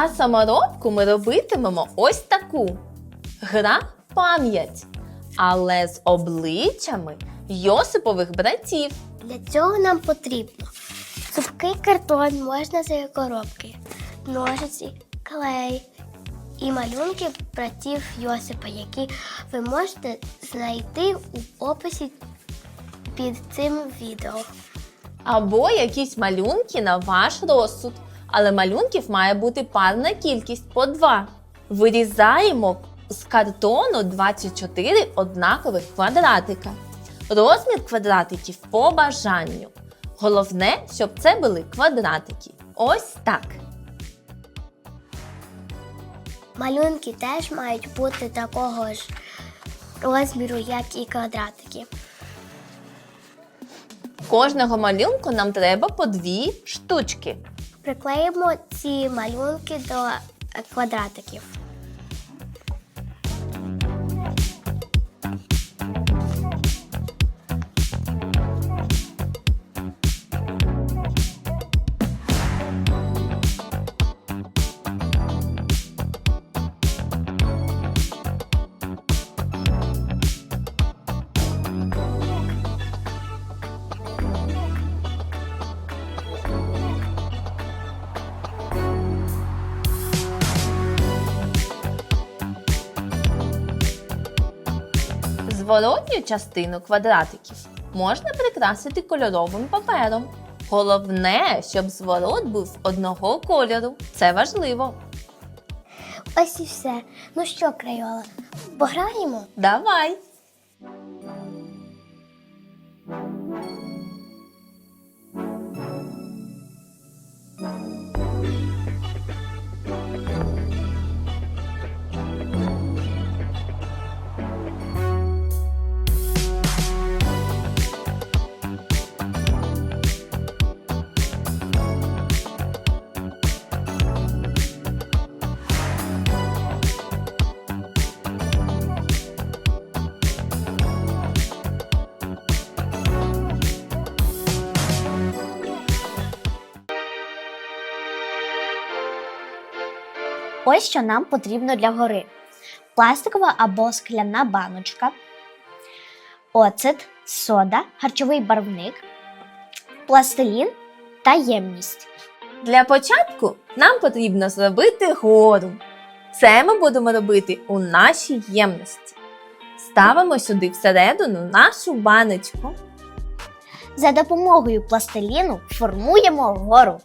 А саморобку ми робитимемо ось таку. Гра пам'ять, але з обличчями Йосипових братів. Для цього нам потрібно цупкий картон, можна з коробки, ножиці, клей і малюнки братів Йосипа, які ви можете знайти у описі під цим відео. Або якісь малюнки на ваш розсуд. Але малюнків має бути парна кількість по два. Вирізаємо з картону 24 однакових квадратика. Розмір квадратиків по бажанню. Головне, щоб це були квадратики. Ось так. Малюнки теж мають бути такого ж розміру, як і квадратики. Кожного малюнку нам треба по дві штучки. Приклеїмо ці малюнки до квадратиків. Зворотню частину квадратиків можна прикрасити кольоровим папером. Головне, щоб зворот був одного кольору. Це важливо. Ось і все. Ну що, Крайола, пограємо? Давай! Ось що нам потрібно для гори: пластикова або скляна баночка, оцет, сода, харчовий барвник, пластилін та ємність. Для початку нам потрібно зробити гору. Це ми будемо робити у нашій ємності. Ставимо сюди всередину нашу баночку. За допомогою пластиліну формуємо гору.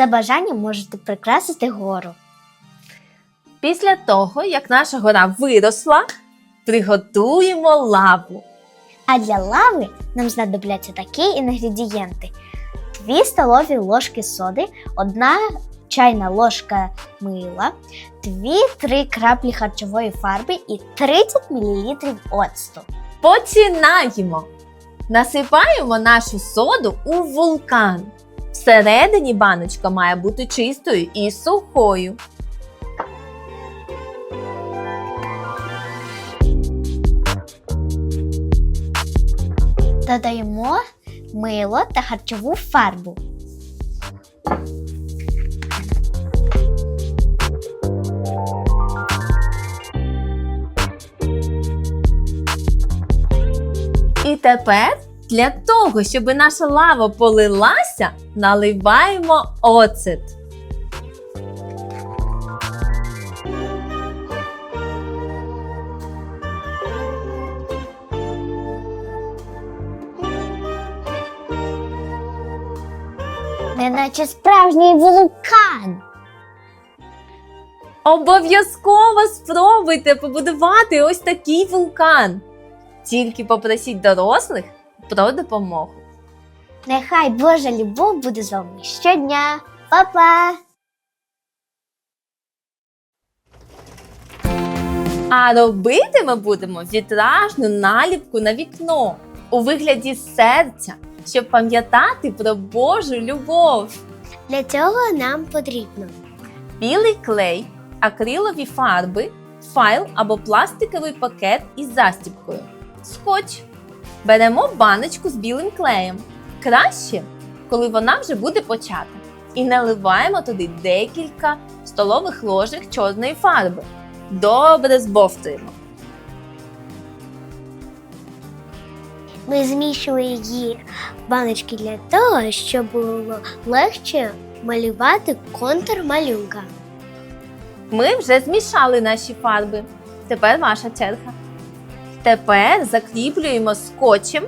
За бажанням можете прикрасити гору. Після того, як наша гора виросла, приготуємо лаву. А для лави нам знадобляться такі інгредієнти: 2 столові ложки соди, 1 чайна ложка мила, 2-3 краплі харчової фарби і 30 мл оцту. Починаємо! Насипаємо нашу соду у вулкан. Всередині баночка має бути чистою і сухою. Додаємо мило та харчову фарбу. І тепер для того, щоб наша лава полилася, наливаємо оцет. Неначе справжній вулкан. Обов'язково спробуйте побудувати ось такий вулкан. Тільки попросіть дорослих про допомогу. Нехай Божа любов буде з вами щодня. Па-па! А робити ми будемо вітражну наліпку на вікно у вигляді серця, щоб пам'ятати про Божу любов. Для цього нам потрібно білий клей, акрилові фарби, файл або пластиковий пакет із застібкою, скотч. Беремо баночку з білим клеєм. Краще, коли вона вже буде почата. І наливаємо туди декілька столових ложок чорної фарби. Добре збовтуємо. Ми змішуємо її в баночки для того, щоб було легше малювати контур малюнка. Ми вже змішали наші фарби. Тепер ваша черга. Тепер закріплюємо скотчем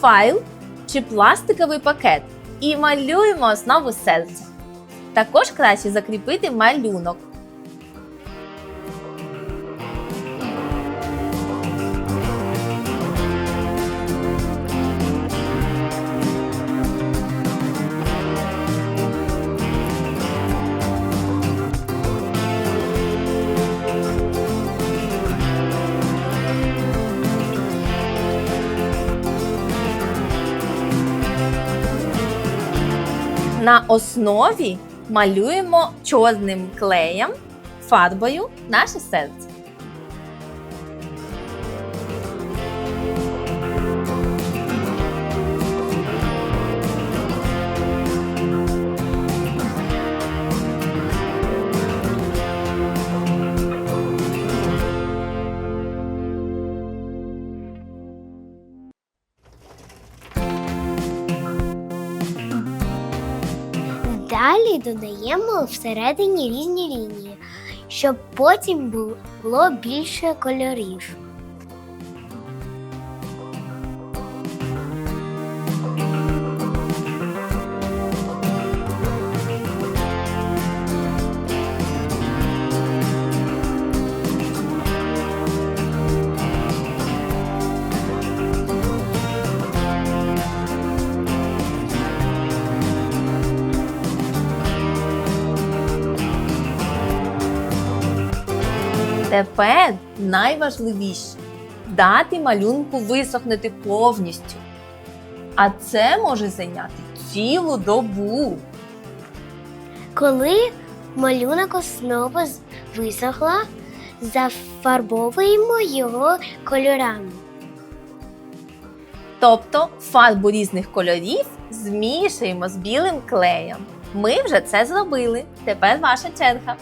файл чи пластиковий пакет і малюємо основу серця. Також краще закріпити малюнок. На основі малюємо чорним клеєм фарбою наше серце. Далі додаємо всередині різні лінії, щоб потім було більше кольорів. Тепер найважливіше дати малюнку висохнути повністю. А це може зайняти цілу добу. Коли малюнок основа висохла, зафарбовуємо його кольорами. Тобто фарбу різних кольорів змішуємо з білим клеєм. Ми вже це зробили. Тепер ваша черга.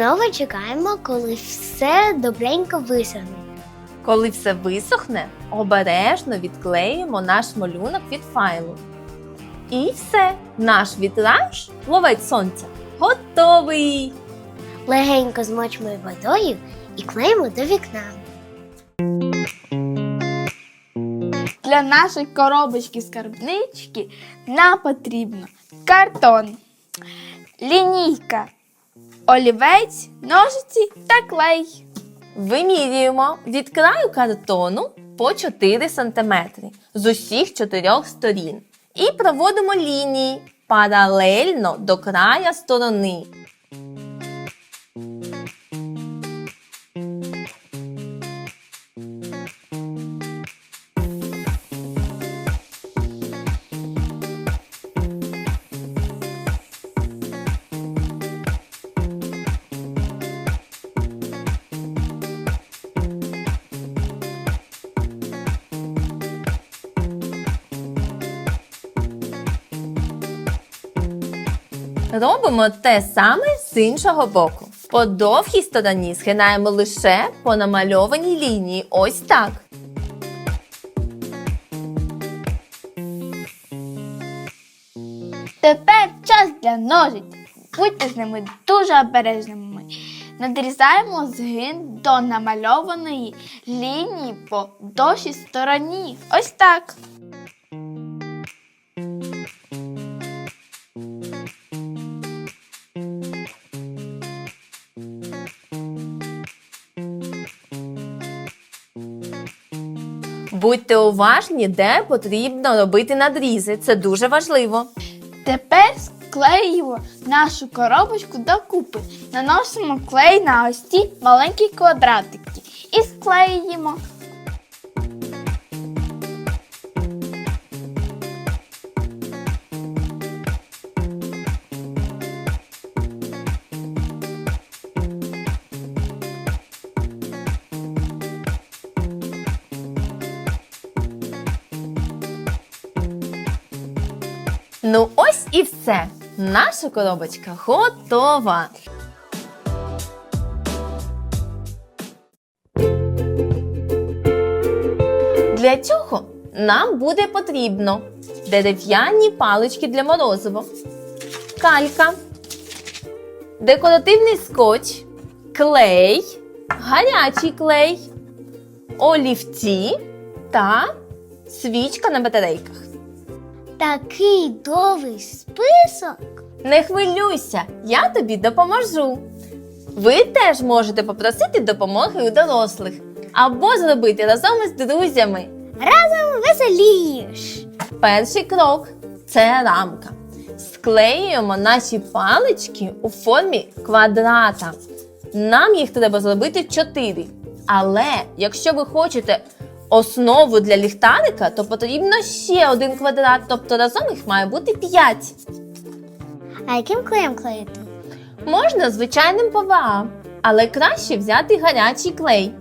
Знову чекаємо, коли все добренько висохне. Коли все висохне, обережно відклеїмо наш малюнок від файлу. І все, наш вітраж, ловець сонця, готовий! Легенько змочимо водою і клеїмо до вікна. Для нашої коробочки скарбнички нам потрібно картон, лінійка, олівець, ножиці та клей. Вимірюємо від краю картону по 4 см з усіх чотирьох сторін. І проводимо лінії паралельно до края сторони. Робимо те саме з іншого боку. По довгій стороні схинаємо лише по намальованій лінії. Ось так. Тепер час для ножиць. Будьте з ними дуже обережними. Надрізаємо згин до намальованої лінії по довшій стороні. Ось так. Будьте уважні, де потрібно робити надрізи. Це дуже важливо. Тепер склеїмо нашу коробочку докупи. Наносимо клей на ось ці маленькі квадратики і склеїмо. І все. Наша коробочка готова. Для цього нам буде потрібно дерев'яні палички для морозива, калька, декоративний скотч, клей, гарячий клей, олівці та свічка на батарейках. Такий довгий список. Не хвилюйся, я тобі допоможу. Ви теж можете попросити допомоги у дорослих або зробити разом із друзями. Разом веселіш. Перший крок це рамка. Склеюємо наші палички у формі квадрата. Нам їх треба зробити 4. Але якщо ви хочете основу для ліхтарика, то потрібно ще один квадрат, тобто разом їх має бути 5. А яким клеєм клеїти? Можна звичайним ПВА, але краще взяти гарячий клей.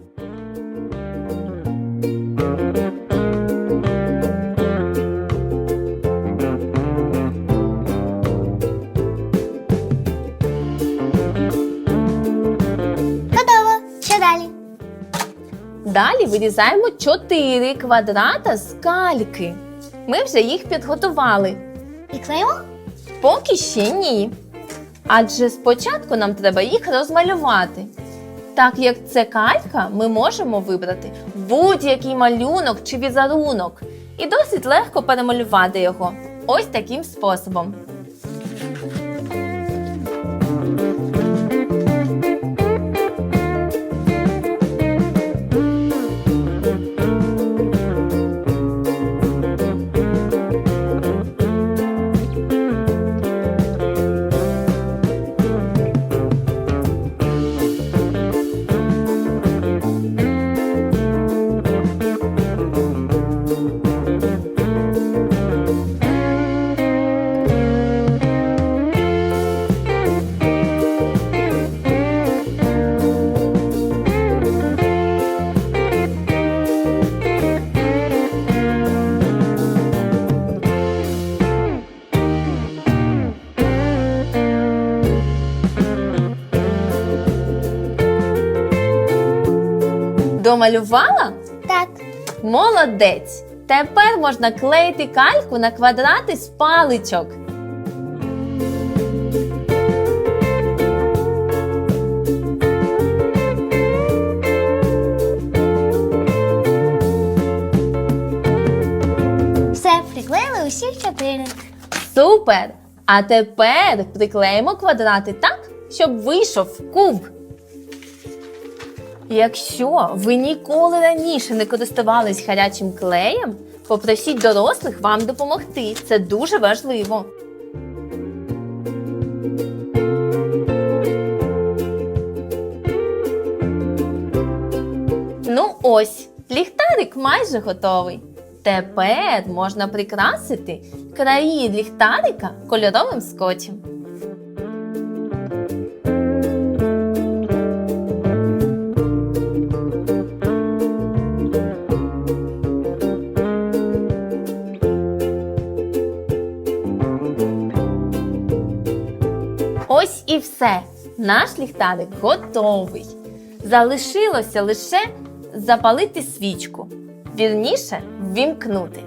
Вирізаємо 4 квадрата з кальки. Ми вже їх підготували. І клеїмо? Поки ще ні. Адже спочатку нам треба їх розмалювати. Так як це калька, ми можемо вибрати будь-який малюнок чи візерунок і досить легко перемалювати його. Ось таким способом. Домалювала? Так. Молодець! Тепер можна клеїти кальку на квадрати з паличок. Все, приклеїли усіх чотири. Супер! А тепер приклеїмо квадрати так, щоб вийшов куб. Якщо ви ніколи раніше не користувались гарячим клеєм, попросіть дорослих вам допомогти. Це дуже важливо. Ну ось, ліхтарик майже готовий. Тепер можна прикрасити краї ліхтарика кольоровим скотчем. Все. Наш ліхтарик готовий. Залишилося лише запалити свічку, вірніше ввімкнути.